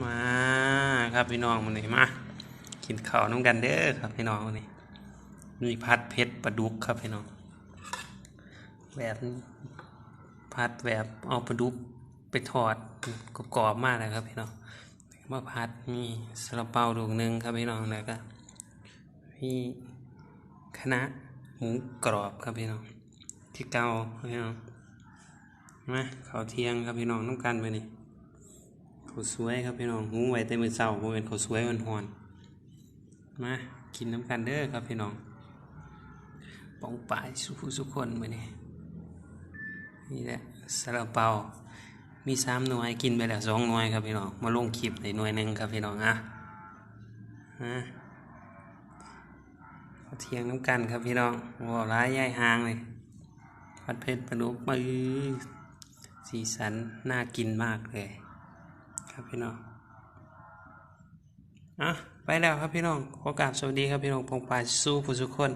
มาครับพี่น้องมันนี่มากินข้าวน้ำกันเด้อครับพี่น้องวันนี้มีพัดเพชรปลาดุกครับพี่น้องแบบนี้พัดแบบเอาปลาดุกไปทอดกรอบมากเลยครับพี่น้องมาพัดมีสลับเปาลูกหนึ่งครับพี่น้องแล้วก็มีคณะหมูกรอบครับพี่น้องที่เกาพี่น้องมาข้าวเที่ยงครับพี่น้องน้ำกันไปนี่ ขาสวยครับพี่น้องหุงไว้แต่มือเช้าบ่แม่นข้าสวยมันฮ้อนๆมากินน้ำกันเด้อครับพี่น้องปองปายสุผู้สุคนมือนี้นี่แหละซาลาเปามีสามหน่วยกินไปแล้วสองหน่วยครับพี่น้องมาลงคลิปในหน่วยหนึ่งครับพี่น้องอะฮะข้าเทียงน้ำกันครับพี่น้องบ่ร้ายย่ายหางเลยผัดเผ็ดปลาดุกมือสีสันน่ากินมากเลย ครับพี่น้องอะไปแล้วครับพี่น้องขอกาบสวัสดีครับพี่น้องพงปายสู้ผู้สุกคน